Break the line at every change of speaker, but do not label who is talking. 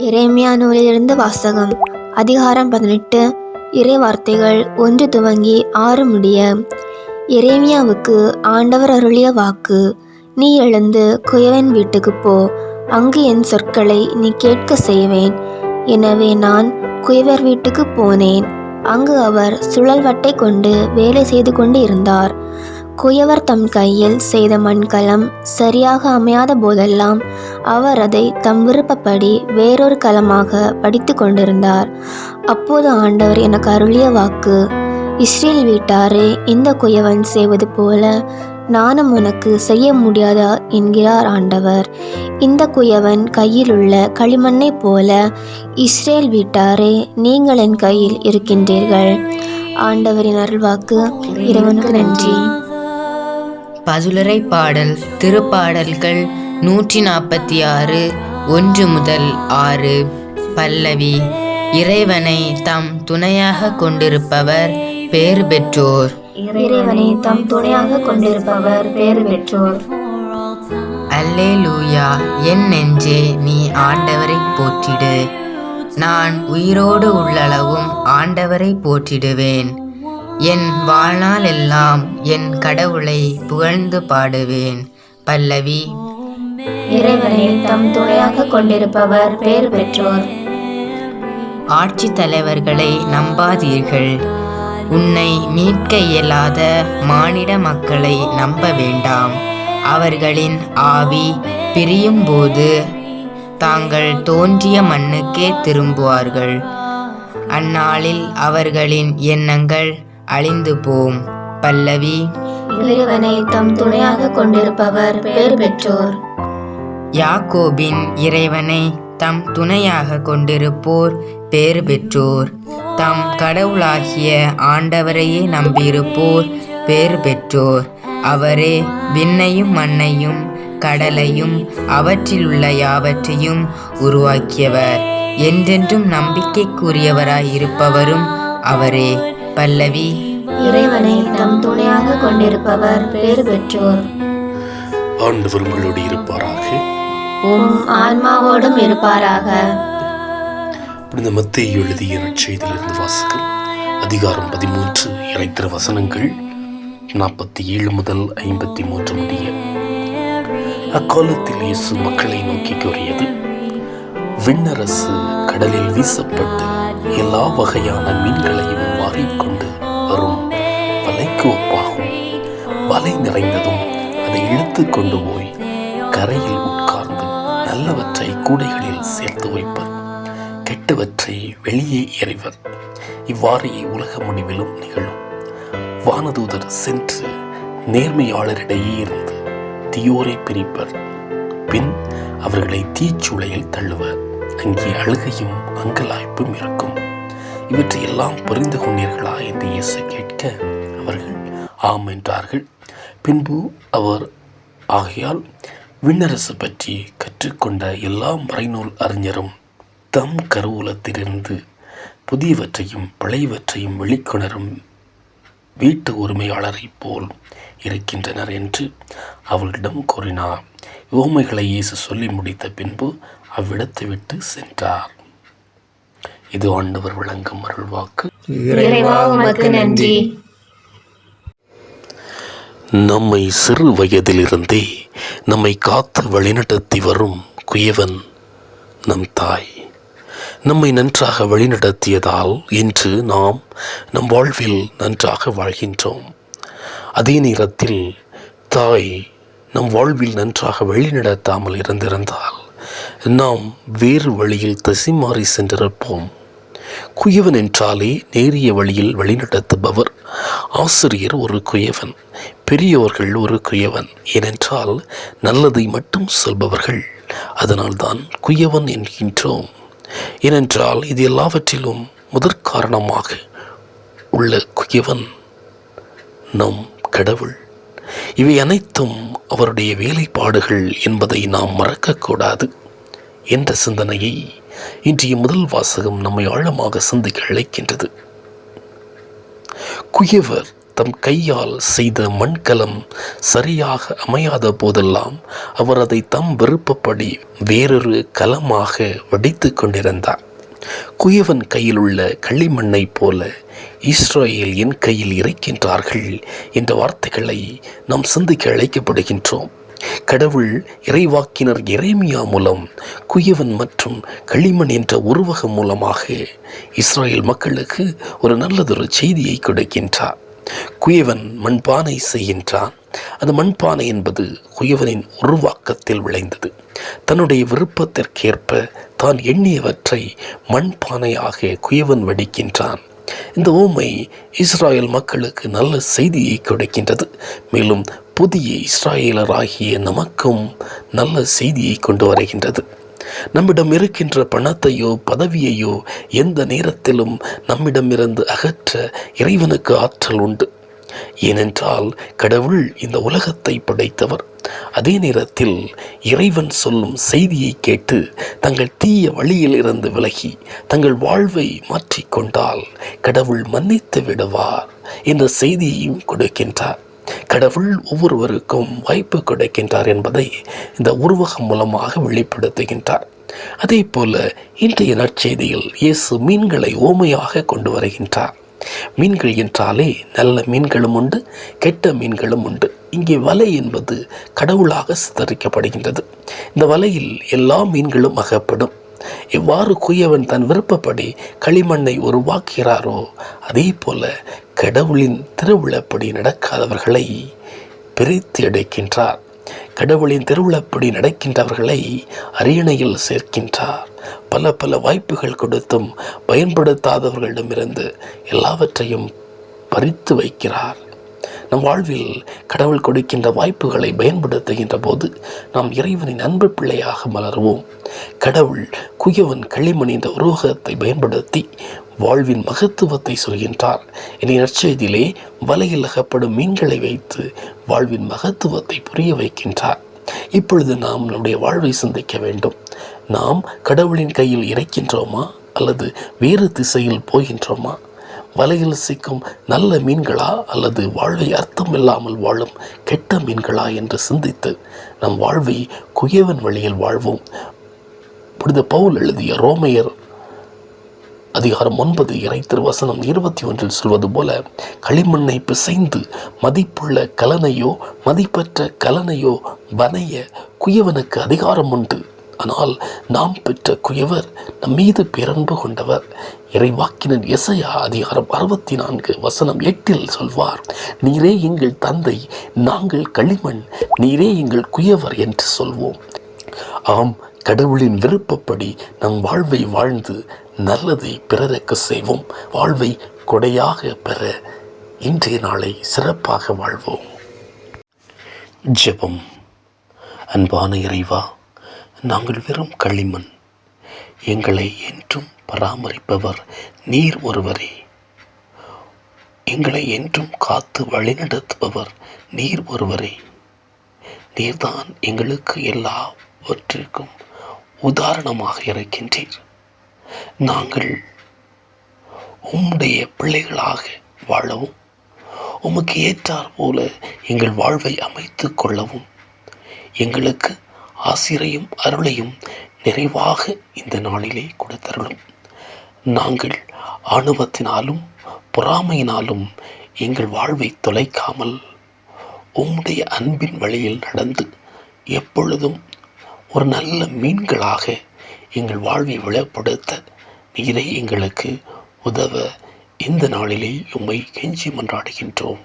எரேமியா நூலிலிருந்து வாசகம் அதிகாரம் பதினெட்டு. இறை வார்த்தைகள் ஒன்று துவங்கி ஆறு முடிய எரேமியாவுக்கு ஆண்டவர் அருளிய வாக்கு நீ எழுந்து குயவன் வீட்டுக்கு போ அங்கு என் சொற்களை நீ கேட்க செய்வேன். எனவே நான் குயவர் வீட்டுக்குப் போனேன். அங்கு அவர் சுழல்வட்டை கொண்டு வேலை செய்து கொண்டு இருந்தார். குயவர் தம் கையில் செய்த மண்கலம் சரியாக அமையாத போதெல்லாம் அவர் அதை தம் விருப்பப்படி வேறொரு கலமாக படித்து கொண்டிருந்தார். அப்போது ஆண்டவர் எனக்கு அருளிய வாக்கு இஸ்ரேல் வீட்டாரே இந்த குயவன் செய்வது போல நானும் உனக்கு செய்ய முடியாதா என்கிறார் ஆண்டவர். இந்த குயவன் கையில் உள்ள களிமண்ணைப் போல இஸ்ரேல் வீட்டாரே நீங்கள் என் கையில் இருக்கின்றீர்கள். ஆண்டவரின் அருள்வாக்கு இறைவனுக்கு நன்றி.
பதுலரை பாடல் திருப்பாடல்கள் நூற்றி நாற்பத்தி ஆறு ஒன்று முதல் ஆறு. பல்லவி இறைவனை தம் துணையாக கொண்டிருப்பவர் பேறு பெற்றோர்.
இறைவனை தம் துணையாக கொண்டிருப்பவர் பேறு பெற்றோர்.
அல்லேலூயா என் நெஞ்சே நீ ஆண்டவரை போற்றிடு. நான் உயிரோடு உள்ளளவும் ஆண்டவரை போற்றிடுவேன். என் வாழ்நாள் எல்லாம் என் கடவுளை புகழ்ந்து பாடுவேன். பல்லவி.
இறைவனை தம் துணையாக கொண்டிருப்பவர் பேறு பெற்றோர்.
ஆட்சி தலைவர்களை நம்பாதீர்கள். உன்னை மீட்க இயலாத மானிட மக்களை நம்ப வேண்டாம். அவர்களின் ஆவி பிரியும் போது தாங்கள் தோன்றிய மண்ணுக்கே திரும்புவார்கள். அந்நாளில் அவர்களின் எண்ணங்கள் அழிந்து போம். பல்லவி.
இறைவனை தம் துணையாக கொண்டிருப்பவர் பேறு பெற்றோர்.
யாக்கோபின் இறைவனை தம் துணையாக கொண்டிருப்போர் பேறு பெற்றோர். தம் கடவுளாகிய ஆண்டவரையே நம்பியிருப்போர் பேறு பெற்றோர். அவரே விண்ணையும் மண்ணையும் கடலையும் அவற்றிலுள்ள யாவற்றையும் உருவாக்கியவர். என்றென்றும் நம்பிக்கைக்குரியவராய் இருப்பவரும் அவரே. பல்லவி.
இறைவனை தம் துணையாக கொண்டிருப்பவர் பேறு பெற்றோர்.
ஆண்டவர் உங்களோடு இருப்பாராக?
உம் ஆன்மாவோடும் இருப்பாராக.
புனித மத்தேயு எழுதிய நற்செய்தியிலிருந்து வாசகம் அதிகாரம் பதிமூன்று இறைத்திர வசனங்கள் நாற்பத்தி ஏழு முதல் ஐம்பத்தி மூன்று முடிய. அக்காலத்தில் இயேசு மக்களை நோக்கி கூறியது விண்ணரசு கடலில் வீசப்பட்டு எல்லா வகையான மீன்களையும் வாரிக்கொண்டு வரும். வலைக்கு ஒப்பாகும். வலை நிறைந்ததும் அதை இழுத்து கொண்டு போய் கரையில் உட்கார்ந்து நல்லவற்றை கூடைகளில் சேர்த்து வைப்பர் கெட்டவற்றை வெளியே எறிவர் இவ்வாறே உலக முடிவிலும் நிகழும். வானதூதர் சென்று நேர்மையாளரிடையே இருந்து தீயோரை பிரிப்பர். பின் அவர்களை தீச்சூளையில் தள்ளுவர். அங்கே அழுகையும் அங்கலாய்ப்பும் இருக்கும். இவற்றையெல்லாம் புரிந்து கொண்டீர்களா என்று இயேசு கேட்க அவர்கள் ஆம் என்றார்கள். பின்பு அவர் ஆகையால் விண்ணரசு பற்றி கற்றுக்கொண்ட எல்லா மறைநூல் அறிஞரும் தம் கருவூலத்திலிருந்து புதியவற்றையும் பழையவற்றையும் வெளிக்கொணரும் வீட்டு உரிமையாளரைப் போல் இருக்கின்றனர் என்று அவர்களிடம் கூறினார். யோமைகளை இயேசு சொல்லி முடித்த பின்பு அவ்விடத்தை விட்டு சென்றார். இது ஆண்டவர் விளங்கும் அருள்வாக்கு.
நன்றி.
நம்மை சிறு வயதிலிருந்தே நம்மை காத்து வழிநடத்தி வரும் குயவன் நம் தாய். நம்மை நன்றாக வழிநடத்தியதால் இன்று நாம் நம் வாழ்வில் நன்றாக வாழ்கின்றோம். அதே நேரத்தில் தாய் நம் வாழ்வில் நன்றாக வழிநடத்தாமல் இருந்திருந்தால் நாம் வேறு வழியில் திசை மாறி சென்றிருப்போம். குயவன் என்றாலே நேரிய வழியில் வழிநடத்துபவர். ஆசிரியர் ஒரு குயவன் பெரியோர்கள் ஒரு குயவன். ஏனென்றால் நல்லதை மட்டும் சொல்பவர்கள் அதனால்தான் குயவன் என்கின்றோம். ஏனென்றால் இது எல்லாவற்றிலும் முதற் காரணமாக உள்ள குயவன் நம் கடவுள். இவை அனைத்தும் அவருடைய வேலைப்பாடுகள் என்பதை நாம் மறக்கக்கூடாது என்ற சிந்தனையை இன்றைய முதல் வாசகம் நம்மை ஆழமாக சிந்திக்க அழைக்கின்றது. குயவர் தம் கையால் செய்த மண்கலம் சரியாக அமையாத போதெல்லாம் அவர் அதை தம் விருப்பப்படி வேறொரு கலமாக வடித்து கொண்டிருந்தார். குயவன் கையில் உள்ள களிமண்ணைப் போல இஸ்ரேல் என் கையில் இறைக்கின்றார்கள் என்ற வார்த்தைகளை நாம் சிந்திக்க அழைக்கப்படுகின்றோம். கடவுள் இறைவாக்கினர் இறைமியா மூலம் குயவன் மற்றும் களிமண் என்ற உருவகம் மூலமாக இஸ்ரேல் மக்களுக்கு ஒரு நல்லதொரு செய்தியை கொடுக்கின்றார். குயவன் மண்பானை செய்கின்றான். அந்த மண்பானை என்பது குயவனின் உருவாக்கத்தில் விளைந்தது. தன்னுடைய விருப்பத்திற்கேற்ப தான் எண்ணியவற்றை மண்பானையாக குயவன் வடிக்கின்றான். இந்த ஊமை இஸ்ராயல் மக்களுக்கு நல்ல செய்தியை கொடுக்கின்றது. மேலும் புதிய இஸ்ராயேலராகிய நமக்கும் நல்ல செய்தியை கொண்டு வருகின்றது. நம்மிடம் இருக்கின்ற பணத்தையோ பதவியையோ எந்த நேரத்திலும் நம்மிடமிருந்து அகற்ற இறைவனுக்கு ஆற்றல் உண்டு. ஏனென்றால் கடவுள் இந்த உலகத்தை படைத்தவர். அதே நேரத்தில் இறைவன் சொல்லும் செய்தியை கேட்டு தங்கள் தீய வழியில் இருந்து விலகி தங்கள் வாழ்வை மாற்றிக்கொண்டால் கடவுள் மன்னித்து விடுவார் என்ற செய்தியையும் கொடுக்கின்றார். கடவுள் ஒவ்வொருவருக்கும் வாய்ப்பு கிடைக்கின்றார் என்பதை இந்த உருவகம் மூலமாக வெளிப்படுத்துகின்றார். அதே போல இன்றைய நற்செய்தியில் இயேசு மீன்களை ஓமையாக கொண்டு வருகின்றார். மீன்கள் என்றாலே நல்ல மீன்களும் உண்டு கெட்ட மீன்களும் உண்டு. இங்கே வலை என்பது கடவுளாக சித்தரிக்கப்படுகின்றது. இந்த வலையில் எல்லா மீன்களும் அகப்படும். எவ்வாறு குயவன் தன் விருப்பப்படி களிமண்ணை உருவாக்குகிறாரோ அதே போல கடவுளின் திருவிழப்படி நடக்காதவர்களை பிரித்து எடுக்கின்றார். கடவுளின் திருவிழப்படி நடக்கின்றவர்களை அரியணையில் சேர்க்கின்றார். பல பல வாய்ப்புகள் கொடுத்தும் பயன்படுத்தாதவர்களிடமிருந்து எல்லாவற்றையும் பறித்து வைக்கிறார். நம் வாழ்வில் கடவுள் கொடுக்கின்ற வாய்ப்புகளை பயன்படுத்துகின்ற போது நாம் இறைவனின் அன்பு பிள்ளையாக மலருவோம். கடவுள் குயவன் களிமணி இந்த உருவகத்தை பயன்படுத்தி வாழ்வின் மகத்துவத்தை சொல்கின்றார். இனி நற்செய்தியிலே வலையில் அகப்படும் மீன்களை வைத்து வாழ்வின் மகத்துவத்தை புரிய வைக்கின்றார். இப்பொழுது நாம் நம்முடைய வாழ்வை சிந்திக்க வேண்டும். நாம் கடவுளின் கையில் இறைக்கின்றோமா? அல்லது வேறு திசையில் போகின்றோமா? வலையில் சிக்கும் நல்ல மீன்களா? அல்லது வாழ்வை அர்த்தமில்லாமல் வாழும் கெட்ட மீன்களா? என்று சிந்தித்து நம் வாழ்வை குயவன் வழியில் வாழ்வோம். புனித பவுல் எழுதிய ரோமையர் அதிகாரம் ஒன்பது இறை திருவசனம் இருபத்தி ஒன்றில் சொல்வது போல களிமண்ணை பிசைந்து மதிப்புள்ள கலனையோ மதிப்பற்ற கலனையோ வனைய குயவனுக்கு அதிகாரம் உண்டு. ஆனால் நாம் பெற்ற குயவர் நம் மீது பேரன்பு கொண்டவர். இறைவாக்கினர் எசையா அதிகாரம் அறுபத்தி நான்கு வசனம் எட்டில் சொல்வார் நீரே எங்கள் தந்தை நாங்கள் களிமண் நீரே எங்கள் குயவர் என்று சொல்வோம். ஆம் கடவுளின் விருப்பப்படி நம் வாழ்வை வாழ்ந்து நல்லதை பிறருக்கு செய்வோம். வாழ்வை கொடையாக பெற இன்றைய நாளை சிறப்பாக வாழ்வோம். ஜெபம். அன்பான இறைவா நாங்கள் வெறும் களிமண். எங்களை என்றும் பராமரிப்பவர் நீர் ஒருவரே. எங்களை என்றும் காத்து வழிநடத்துபவர் நீர் ஒருவரே. நீர்தான் எங்களுக்கு எல்லாவற்றிற்கும் உதாரணமாக இருக்கின்றீர். நாங்கள் உம்முடைய பிள்ளைகளாக வாழவும் உமக்கு ஏற்றார் போல எங்கள் வாழ்வை அமைத்து கொள்ளவும் எங்களுக்கு ஆசிரையும் அருளையும் நிறைவாக இந்த நாளிலே கொடுத்தருளும். நாங்கள் ஆணவத்தினாலும் பொறாமையினாலும் எங்கள் வாழ்வை தொலைக்காமல் உம்முடைய அன்பின் வழியில் நடந்து எப்பொழுதும் ஒரு நல்ல மீன்களாக எங்கள் வாழ்வை விளப்படுத்த நீரை எங்களுக்கு உதவ இந்த நாளிலே உம்மை கெஞ்சி மன்றாடுகின்றோம்.